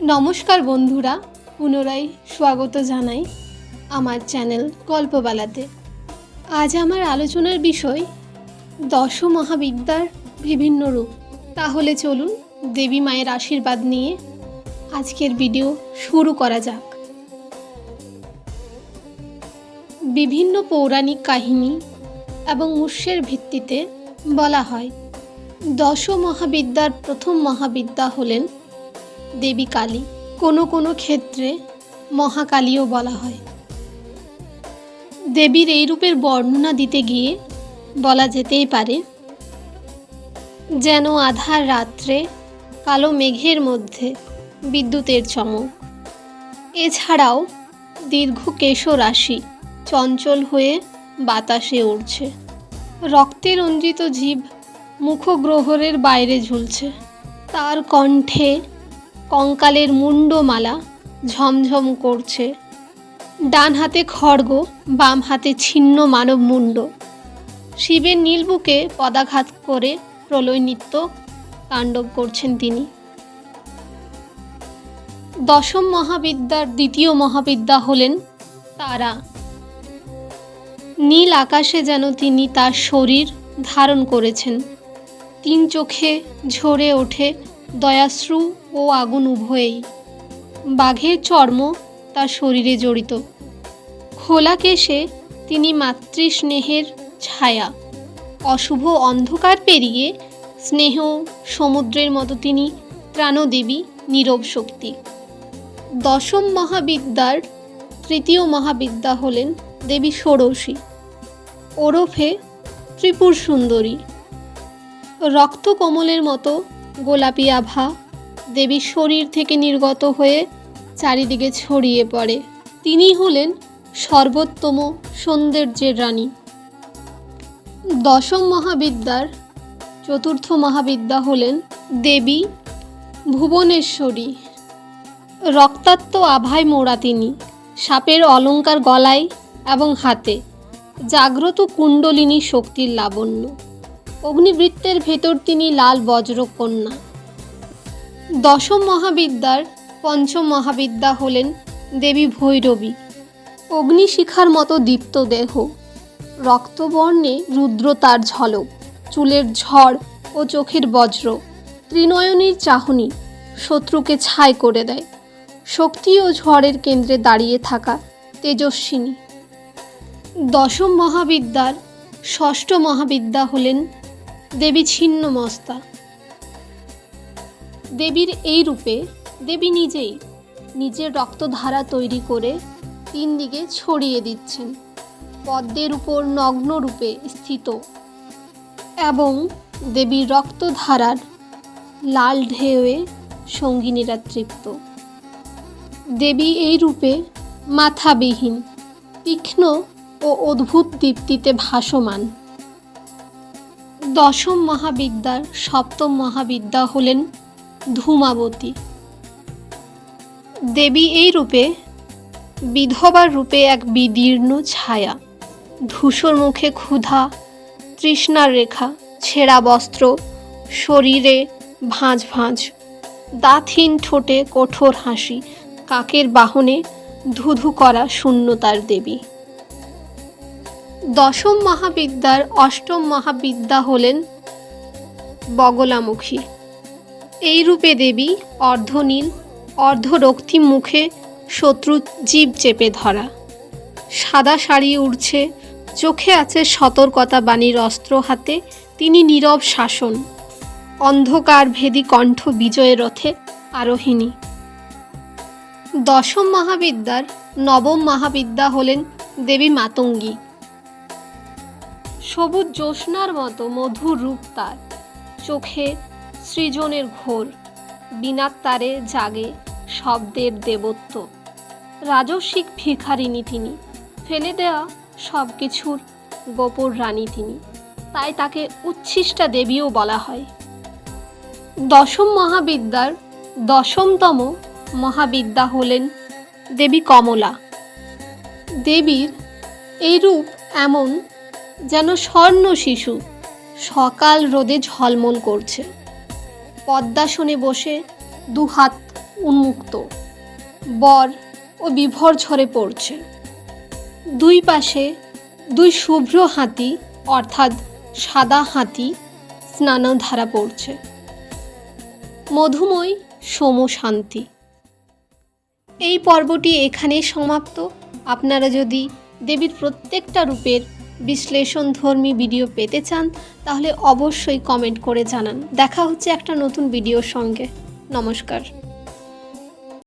নমস্কার বন্ধুরা, পুনরায় স্বাগত জানাই আমার চ্যানেল গল্পবেলাতে। আজ আমার আলোচনার বিষয় দশ মহাবিদ্যার বিভিন্ন রূপ। তাহলে চলুন দেবী মায়ের আশীর্বাদ নিয়ে আজকের ভিডিও শুরু করা যাক। বিভিন্ন পৌরাণিক কাহিনী এবং উৎসের ভিত্তিতে বলা হয় দশ মহাবিদ্যার প্রথম মহাবিদ্যা হলেন দেবী কালী। কোনো কোনো ক্ষেত্রে মহাকালীও বলা হয়। দেবীর এই রূপের বর্ণনা দিতে গিয়ে বলা যেতেই পারে, যেন আধার রাত্রে কালো মেঘের মধ্যে বিদ্যুতের চমক। এছাড়াও দীর্ঘ কেশরাশি চঞ্চল হয়ে বাতাসে উড়ছে। রক্তে রঞ্জিত জীব মুখগ্রহরের বাইরে ঝুলছে। তার কণ্ঠে কঙ্কালের মুন্ডমালা ঝমঝম করছে। ডান হাতে খড়গ বাম হাতে ছিন্ন মানব মুন্ড শিবের নীলবুকে পদাঘাত করে প্রলয় নৃত্য তাণ্ডব করছেন তিনি। দশম মহাবিদ্যার দ্বিতীয় মহাবিদ্যা হলেন তারা। নীল আকাশে যেন তিনি তার শরীর ধারণ করেছেন। তিন চোখে ঝরে ওঠে দয়াশ্রু ও আগুন উভয়েই। বাঘের চর্ম তার শরীরে জড়িত। খোলা কেশে তিনি মাতৃস্নেহের ছায়া। অশুভ অন্ধকার পেরিয়ে স্নেহ সমুদ্রের মতো তিনি ত্রাণদেবী নীরব শক্তি। দশম মহাবিদ্যার তৃতীয় মহাবিদ্যা হলেন দেবী ষোড়শী। ওরফে ত্রিপুর সুন্দরী রক্তকমলের মতো গোলাপি আভা দেবীর শরীর থেকে নির্গত হয়ে চারিদিকে ছড়িয়ে পড়ে। তিনি হলেন সর্বোত্তম সৌন্দর্যের রানী। দশম মহাবিদ্যার চতুর্থ মহাবিদ্যা হলেন দেবী ভুবনেশ্বরী। রক্তাক্ত আভায় মোড়া তিনি, সাপের অলঙ্কার গলায় এবং হাতে, জাগ্রত কুণ্ডলিনী শক্তির লাবণ্য। অগ্নিবৃত্তের ভেতর তিনি লাল বজ্রকন্যা। দশম মহাবিদ্যার পঞ্চম মহাবিদ্যা হলেন দেবী ভৈরবী। অগ্নিশিখার মতো দীপ্ত দেহ। রক্তবর্ণে রুদ্র তার ঝলক, চুলের ঝড় ও চোখের বজ্র, ত্রিনয়নীর চাহনি শত্রুকে ছাই করে দেয়। শক্তি ও ঝড়ের কেন্দ্রে দাঁড়িয়ে থাকা তেজস্বিনী। দশম মহাবিদ্যার ষষ্ঠ মহাবিদ্যা হলেন দেবী ছিন্নমস্তা। দেবীর এই রূপে দেবী নিজেই নিজের রক্তধারা তৈরি করে তিন দিকে ছড়িয়ে দিচ্ছেন, পদ্মের উপর নগ্ন রূপে স্থিত এবং দেবীর রক্তধারার লাল ঢেউয়ে সঙ্গিনীরা তৃপ্ত। দেবী এই রূপে মাথাবিহীন, তীক্ষ্ণ ও অদ্ভুত দীপ্তিতে ভাসমান। দশম মহাবিদ্যার সপ্তম মহাবিদ্যা হলেন ধূমাবতী। দেবী এই রূপে, বিধবার রূপে এক বিদীর্ণ ছায়া, ধূসর মুখে ক্ষুধা, তৃষ্ণার রেখা, ছেঁড়া বস্ত্র, শরীরে ভাঁজ ভাঁজ, দাঁতহীন ঠোঁটে কঠোর হাসি, কাকের বাহনে ধুধু করা শূন্যতার দেবী। দশম মহাবিদ্যার অষ্টম মহাবিদ্যা হলেন বগলামুখী। এই রূপে দেবী অর্ধনীল, অর্ধরক্তিম মুখে শত্রু জীব চেপে ধরা। সাদা শাড়ি উড়ছে, চোখে আছে সতর্কতা বাণীর অস্ত্র হাতে, তিনি নীরব শাসন। অন্ধকার ভেদি কণ্ঠ বিজয়ের রথে আরোহিণী। দশম মহাবিদ্যার নবম মহাবিদ্যা হলেন দেবী মাতঙ্গী। সবুজ জ্যোৎস্নার মতো মধুর রূপ তার। চোখে সৃজনের ঘোর। বিনার তারে জাগে শব্দের দেবত্ব। রাজস্বিক ভিখারিণী তিনি। ফেলে দেওয়া সব কিছুর গোপর রানী তিনি। তাই তাকে উচ্ছিষ্টা দেবীও বলা হয়। দশম মহাবিদ্যার দশমতম মহাবিদ্যা হলেন দেবী কমলা। দেবীর এই রূপ এমন যেন স্বর্ণ শিশু সকাল রোদে ঝলমল করছে। পদ্মাসনে বসে দু হাত উন্মুক্ত। বর ও বিভর ঝরে পড়ছে। দুই পাশে দুই শুভ্র হাতি, অর্থাৎ সাদা হাতি, স্নানধারা পড়ছে। মধুময় সোম শান্তি। এই পর্বটি এখানেই সমাপ্ত। আপনারা যদি দেবীর প্রত্যেকটা রূপের বিশ্লেষণধর্মী ভিডিও পেতে চান, তাহলে অবশ্যই কমেন্ট করে জানান। দেখা হচ্ছে একটা নতুন ভিডিওর সঙ্গে। নমস্কার।